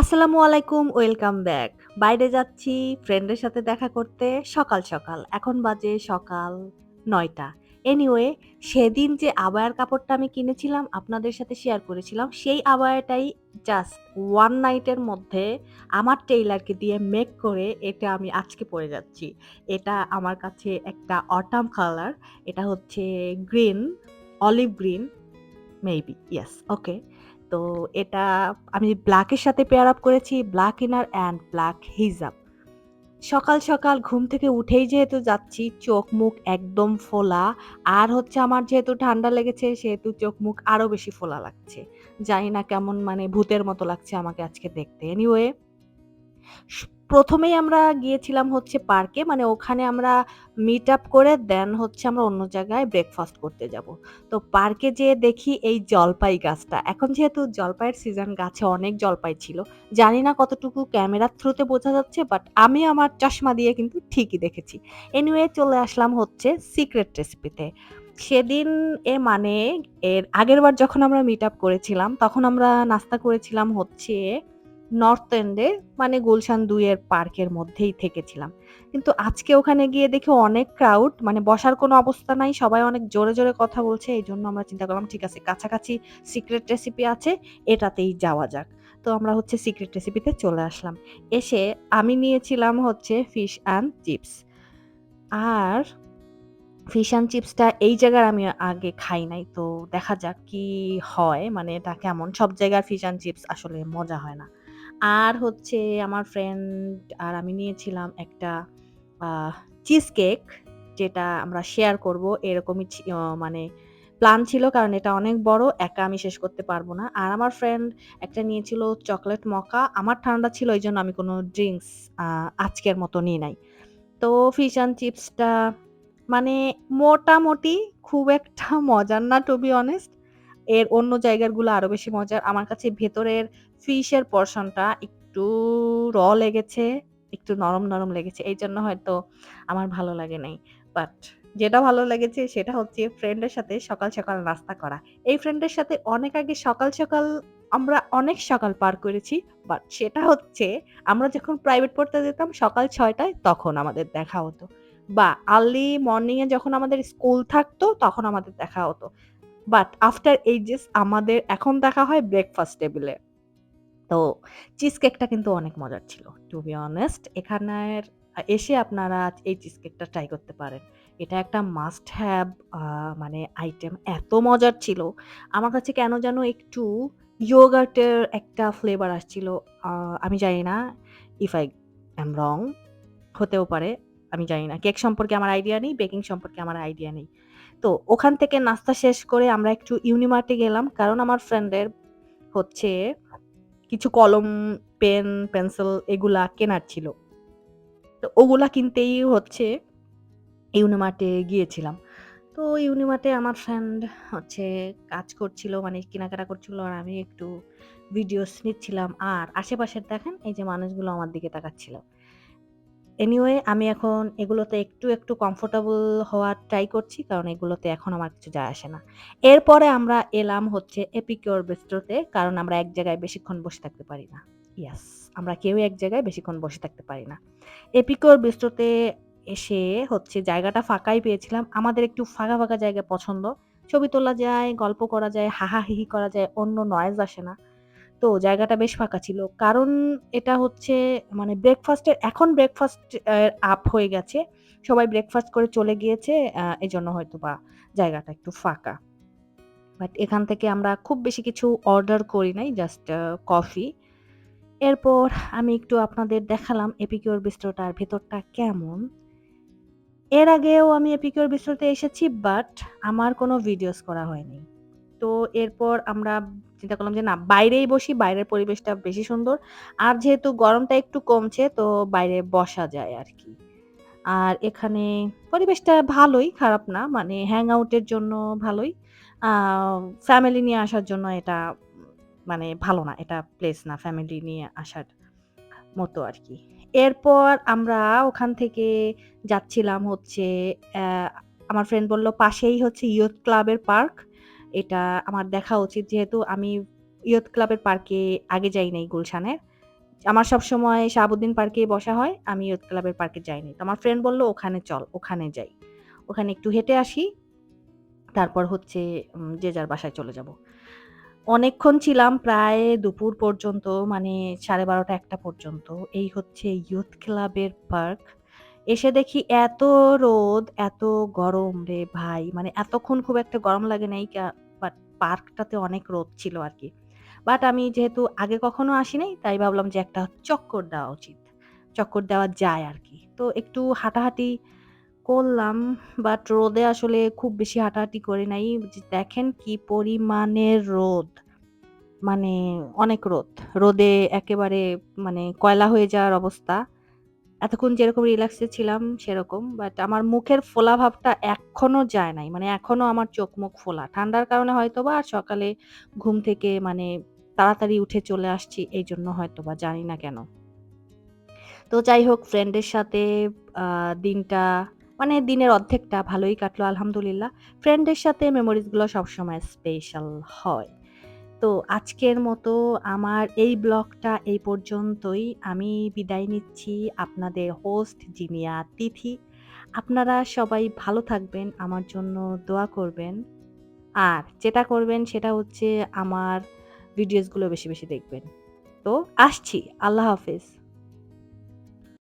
আসসালামু আলাইকুম, welcome back. বাইরে যাচ্ছি ফ্রেন্ডের সাথে দেখা করতে সকাল, সকাল। এখন বাজে সকাল নয়টা এনিওয়ে সেদিন যে আবায়ার কাপড়টা আমি কিনেছিলাম আপনাদের সাথে শেয়ার করেছিলাম, সেই আবায়াটাই জাস্ট ওয়ান নাইটের মধ্যে আমার টেইলারকে দিয়ে মেক করে এটা আমি আজকে পরে যাচ্ছি। এটা আমার কাছে একটা অটাম কালার। এটা হচ্ছে green, olive green maybe yes okay. তো এটা আমি ব্ল্যাকের সাথে পেয়ার আপ করেছি black inner and black hijab. সকাল, সকাল ঘুম থেকে উঠেই যেহেতু যাচ্ছি চোখ মুখ একদম ফোলা। আর হচ্ছে আমার যেহেতু ঠান্ডা লেগেছে সেহেতু চোখ মুখ আরও বেশি ফোলা লাগছে। জানি না কেমন মানে ভূতের মতো লাগছে আমাকে আজকে দেখতে। এনিওয়ে স ১ম এই আমরা গিয়েছিলাম হচ্ছে পার্কে। মানে ওখানে আমরা মিট আপ করে দেন হচ্ছে আমরা অন্য জায়গায় ব্রেকফাস্ট করতে যাব। তো পার্কে যেয়ে দেখি এই জলপাই গাছটা। এখন যেহেতু জলপাইয়ের সিজন গাছে অনেক জলপাই ছিল। জানি না কতটুকু ক্যামেরার থ্রুতে বোঝা যাচ্ছে বাট আমি আমার চশমা দিয়ে কিন্তু ঠিকই দেখেছি। এনিওয়ে চলে আসলাম হচ্ছে সিক্রেট রেসিপিতে। সেদিন এ মানে এর আগেরবার যখন আমরা মিট আপ করেছিলাম, তখন আমরা নাস্তা করেছিলাম হচ্ছে নর্থ এন্ডে মানে গুলশান ২ এর পার্কের মধ্যেই থেকেছিলাম। কিন্তু আজকে ওখানে গিয়ে দেখি অনেক ক্রাউড মানে বসার কোনো অবস্থা নাই। সবাই অনেক জোরে, জোরে কথা বলছে। এই জন্য আমরা চিন্তা করলাম ঠিক আছে কাছাকাছি সিক্রেট রেসিপি আছে এটাতেই যাওয়া যাক। তো আমরা হচ্ছে সিক্রেট রেসিপিতে চলে আসলাম। এসে আমি নিয়েছিলাম হচ্ছে ফিশ অ্যান্ড চিপস। আর ফিশ অ্যান্ড চিপসটা এই জায়গার আমি আগে খাই নাই। তো দেখা যাক কি হয় মানে এটা কেমন? সব জায়গার ফিশ অ্যান্ড চিপস আসলে মজা হয় না। আর হচ্ছে আমার ফ্রেন্ড আর আমি নিয়েছিলাম একটা চিজ কেক যেটা আমরা শেয়ার করব এরকমই মানে প্ল্যান ছিল কারণ এটা অনেক বড়। একা আমি শেষ করতে পারব না। আর আমার ফ্রেন্ড একটা নিয়েছিল চকলেট মকা। আমার ঠান্ডা ছিল ওই জন্য আমি কোনো ড্রিঙ্কস আজকের মতো নিই নাই। তো ফিশ অ্যান্ড চিপসটা মানে মোটামুটি খুব একটা মজার না টু বি অনেস্ট। এর অন্য জায়গারগুলো আরও বেশি মজার। আমার কাছে ভেতরের ফিশের পোরশনটা একটু র লেগেছে, একটু নরম, নরম লেগেছে। এই জন্য হয়তো আমার ভালো লাগে নাই। বাট যেটা ভালো লেগেছে সেটা হচ্ছে ফ্রেন্ডের সাথে সকাল, সকাল নাস্তা করা। এই ফ্রেন্ডের সাথে অনেক আগে সকাল, সকাল আমরা অনেক সকাল পার করেছি। বাট সেটা হচ্ছে আমরা যখন প্রাইভেট পড়তে যেতাম সকাল ৬ টায় তখন আমাদের দেখা হতো। বা আর্লি মর্নিংয়ে যখন আমাদের স্কুল থাকতো তখন আমাদের দেখা হতো। বাট আফটার এইজেস আমাদের এখন দেখা হয় ব্রেকফাস্ট টেবলে। তো চিজ কেকটা কিন্তু অনেক মজার ছিল। টু বি অনেস্ট এখানের এসে আপনারা এই চিজ কেকটা ট্রাই করতে পারেন। এটা একটা মাস্ট হ্যাভ আ মানে আইটেম এত মজার ছিল। আমার কাছে কেন যেন একটু ইয়োগার্ট এর একটা ফ্লেভার আসছিল। আমি জানি না ইফ আই অ্যাম রং হতেও পারে। আমি জানি না। কেক সম্পর্কে আমার আইডিয়া নেই, বেকিং সম্পর্কে আমার আইডিয়া নেই। তো ওখান থেকে নাস্তা শেষ করে আমরা একটু ইউনিমার্টে গেলাম। কারণ আমার ফ্রেন্ডের হচ্ছে কিছু কলম, পেন, পেন্সিল এগুলা কেনার ছিল। তো ওগুলা কিনতেই হচ্ছে ইউনিমার্টে গিয়েছিলাম। তো ইউনিমার্টে আমার ফ্রেন্ড হচ্ছে কাজ করছিল মানে কেনাকাটা করছিল আর আমি একটু ভিডিওস নিচ্ছিলাম। আর আশেপাশের দেখেন এই যে মানুষগুলো আমার দিকে তাকাচ্ছিল। এনিওয়ে আমি এখন এগুলোতে একটু, একটু কমফোর্টেবল হওয়ার ট্রাই করছি। কারণ এগুলোতে এখন আমার কিছু যায় আসে না। এরপরে আমরা এলাম হচ্ছে এপিকিউর বিস্ট্রোতে। কারণ আমরা এক জায়গায় বেশিক্ষণ বসে থাকতে পারি না। ইয়াস আমরা কেউ এক জায়গায় বেশিক্ষণ বসে থাকতে পারি না। এপিকিউর বিস্ট্রোতে এসে হচ্ছে জায়গাটা ফাঁকাই পেয়েছিলাম। আমাদের একটু ফাঁকা, ফাঁকা জায়গা পছন্দ। ছবি তোলা যায়, গল্প করা যায়, হাহাহিহি করা যায়, অন্য নয়েজ আসে না। তো জায়গাটা বেশ ফাঁকা ছিল। কারণ এটা হচ্ছে মানে ব্রেকফাস্টের এখন ব্রেকফাস্ট আপ হয়ে গেছে। সবাই ব্রেকফাস্ট করে চলে গিয়েছে। আ হয়তো বা জায়গাটা একটু ফাঁকা। বাট এখান থেকে আমরা খুব বেশি কিছু অর্ডার করি নাই। Just coffee. এরপর আমি একটু আপনাদের দেখালাম এপিকিউর বিস্ট্রোটার ভেতরটা কেমন। এর আগেও আমি এপিকিউর বিস্ট্রোতে এসেছি বাট আমার কোনো ভিডিওস করা হয়নি। তো এরপর আমরা চিন্তা করলাম যে না বাইরেই বসি, বাইরের পরিবেশটা বেশি সুন্দর। আর যেহেতু গরমটা একটু কমছে তো বাইরে বসা যায় আর কি আর এখানে পরিবেশটা ভালোই, খারাপ না। মানে হ্যাং আউটের জন্য ভালোই। ফ্যামিলি নিয়ে আসার জন্য এটা মানে ভালো না। এটা প্লেস না ফ্যামিলি নিয়ে আসার মতো আর কি এরপর আমরা ওখান থেকে যাচ্ছিলাম হচ্ছে আমার ফ্রেন্ড বলল পাশেই হচ্ছে ইয়ুথ ক্লাবের পার্ক। এটা আমার দেখা উচিত যেহেতু আমি ইয়ুথ ক্লাবের পার্কে আগে যাই নাই গুলশানের। আমার সবসময় শাহাবুদ্দিন পার্কেই বসা হয়। আমি ইয়ুথ ক্লাবের পার্কে যাইনি। তো আমার ফ্রেন্ড বলল, "ওখানে চল, ওখানে যাই। ওখানে একটু হেঁটে আসি। তারপর হচ্ছে যে যার বাসায় চলে যাব।" অনেকক্ষণ ছিলাম প্রায় দুপুর পর্যন্ত মানে 12:30 1টা পর্যন্ত। এই হচ্ছে ইয়ুথ ক্লাবের পার্ক। এসে দেখি এত রোদ, এত গরম রে ভাই! মানে এতক্ষণ খুব একটা গরম লাগে নাই পার্কটাতে অনেক রোদ ছিল আর কি বাট আমি যেহেতু আগে কখনো আসি নাই, তাই ভাবলাম যে একটা চক্কর দেওয়া উচিত। চক্কর দেওয়া যায় আর কি তো একটু হাঁটাহাঁটি করলাম। বাট রোদে আসলে খুব বেশি হাঁটাহাঁটি করি নাই। দেখেন কি পরিমাণে রোদ। মানে অনেক রোদ। রোদে একেবারে মানে কয়লা হয়ে যাওয়ার অবস্থা। এতক্ষণ যেরকম রিল্যাক্সে ছিলাম, সেরকম। বাট আমার মুখের ফোলা ভাবটা এখনও যায় নাই। মানে এখনও আমার চোখ-মুখ ফোলা। ঠান্ডার কারণে হয়তোবা আর সকালে ঘুম থেকে মানে তাড়াতাড়ি উঠে চলে আসছি এইজন্য হয়তোবা, জানি না কেন। তো যাই হোক ফ্রেন্ডের সাথে দিনটা মানে দিনের অর্ধেকটা ভালোই কাটলো, আলহামদুলিল্লাহ। ফ্রেন্ডের সাথে মেমোরিজগুলো সবসময় স্পেশাল হয়। তো আজকের মতো আমার এই ব্লগটা এই পর্যন্তই। আমি বিদায় নিচ্ছি আপনাদের হোস্ট জিনিয়া তিথি। আপনারা সবাই ভালো থাকবেন, আমার জন্য দোয়া করবেন। আর যেটা করবেন সেটা হচ্ছে আমার ভিডিওসগুলো বেশি, বেশি দেখবেন। তো আসছি। আল্লাহ হাফেজ।